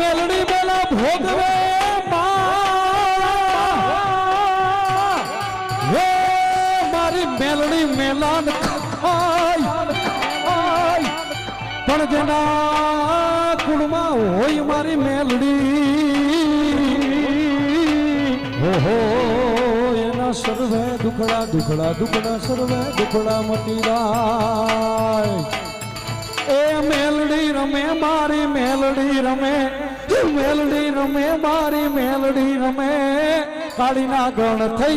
મેલડી બેલા ભોગવે હે મારી મેલડી મેલાન ખાય. પણ જેના કુળમાં હોય મારી મેલડી. ઓહો, એના સર્વે દુખડા દુખડા દુખડા સર્વે દુખડા મટી જાય. એ મેલડી રમે મારી મેલડી રમે. મેલડી રમે મારી મેલડી રમે. કાળીના ગણ થઈ.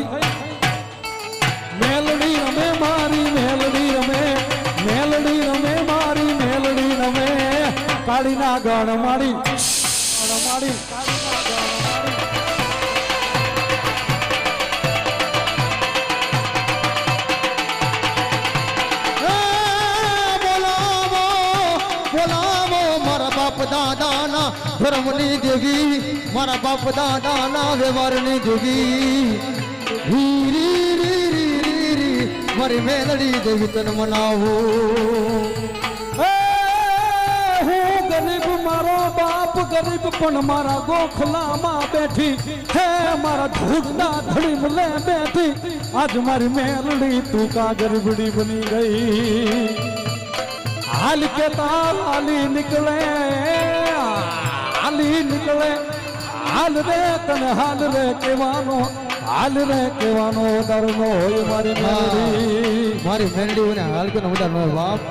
મેલડી રમે મારી મેલડી રમે. મેલડી રમે મારી મેલડી રમે. કાળીના ગણ મારી. ગણ મારી. ધર્મની દેવી મારા બાપ દાદાના વ્યવહારની દેવી રી રી રી રી રી રી મારી મેલડી દેવી તને મનાવો એ હું ગરીબ મારો બાપ ગરીબ પણ મારા ગોખલામાં બેઠી હે મારા ધૂળના ધડી મલે બેઠી આજ મારી મેલડી તું કા ગરીબડી બની ગઈ હાલ કે તાર હાલી નીકળે હાલી નીકળે હાલ રે તને હાલ રે કેવાનો હાલ રે કેવાનો દરનો હોય મારી મેલડી મારી મેલડી ને હાલ કે નમડા નો બાપ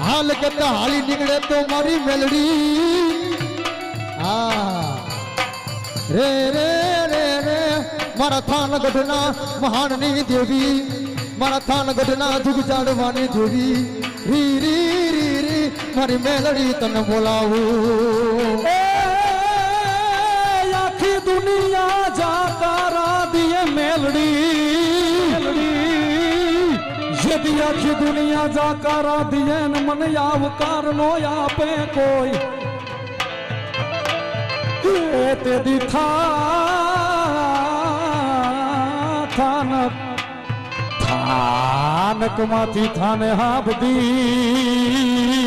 હાલ કરતા હાલી નીકળે તો મારી મેલડી હા રે રે રે રે મારા થાન ગઢના મહાનની દેવી મારા થાન ગઢના જુગ ચાડવાની દેવી રી રી રી રી મારી મેલડી તને બોલાવું એ આખી દુનિયા જાકારા દિએ મેલડી. યદી આખી દુનિયા જાકારા દિએ ને મને આવકાર નો આપે કોઈ. એ તે દીથા થાનક થાનકમાંથી થાને હાબદી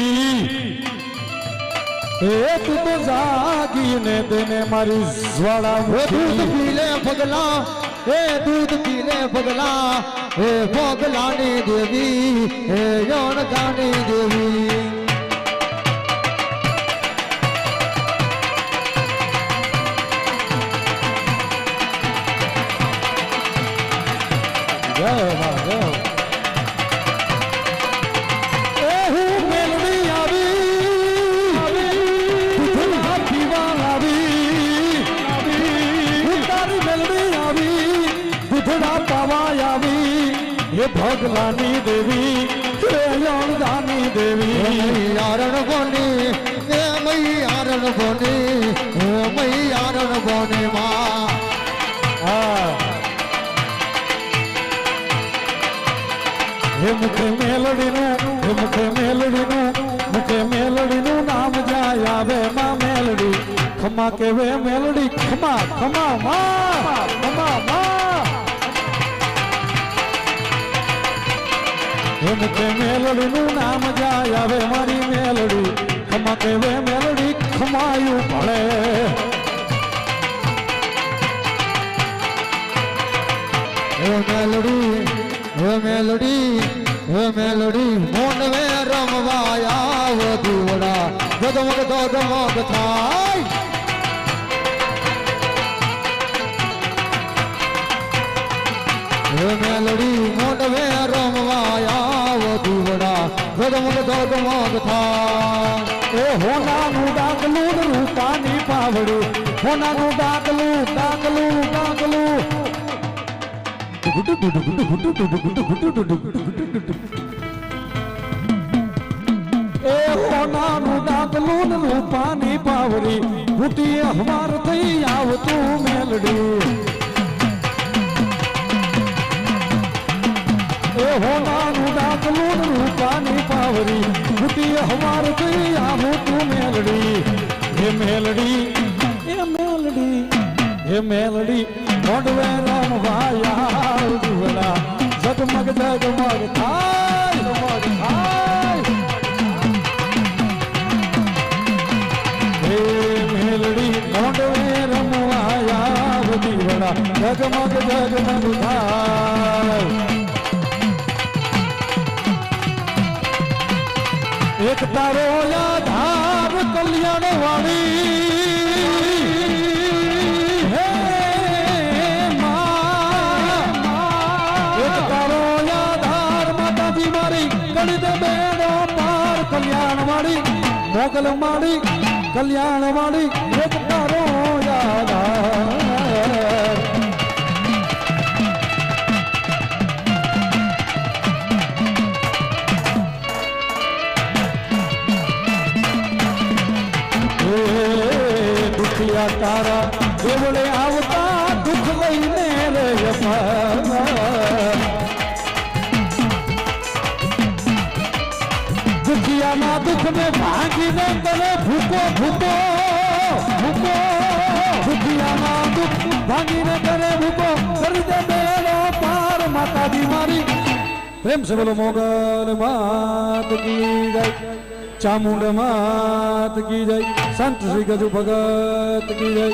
એ તું તો જાગીને તેને મારી જ્વાળા દૂધ પીલે પગલા એ દૂધ પીલે પગલા એ પગલાની દેવી એ યોનકાની દેવી. દૂધના હે ભગવાની દેવી હે યોણદાની દેવી. આરણ બોની હે મઈ આરણ બોની હે મઈ આરણ બોની માં હે મુખે મેલડીનું, હે મુખે મેલડીનું મુખે મેલડીનું નામ જાય આવે માં મેલડી. ખમા કેવે મેલડી, ખમા ખમા માં ખમા. હે કે મેલડીનું નામ જાય આવે મારી મેલડી. ખમા કેવે મેલડી ખમાયું પડે એ મેલડી એ મેલડી એ મેલડી મોનવે રમવા આવ દુવડા. ગદમગ ગદમગ થાય. એ મેલડી મોનવે દુવડા ગદમગ ગદમગ થાય. એ હોનાનું ડાકલું રૂપાની પાવડું. હોનાનું ડાકલું ડાકલું ડાકલું. એ હોનાનું ડાકલું રૂપાની પાવડી. ફૂટી હવાર થઈ આવતું મેલડી. એ હોનાનું દાખલું રૂપાની પાવરી. મૂર્તિ હમાર થઈ આ મોટું મેલડી. હે મેલડી હે મેલડી હે મેલડી મોડવે રામ વાયા જુવલા જગમગ જગમગ થાય જગમગ થાય. હે મેલડી મોડવે રમવાયા દીવડા જગમગ જગમગ થાય. એક તારો યાધાર કલ્યાણ વાળી હે એક તારો યાધાર માતાજી મારી, ગણિત બેડો પાર કલ્યાણ વાળી મોગલ માળી એક તારો યાધાર. દુખિયા તારા દેવળે આવતા દુઃખ લઈને રે. દુખિયાના દુઃખને ભાંગીને તને ભૂકો ભૂકો ભૂકો. દુખિયાના દુઃખ ભાંગીને તને ભૂકો કરી દે પાર, માતાજી મારી. પ્રેમ સે બોલો મોગલ માત કી જય. ચામુંડ માત કી જય. સંત શ્રી ગજુ ભગત કી જય.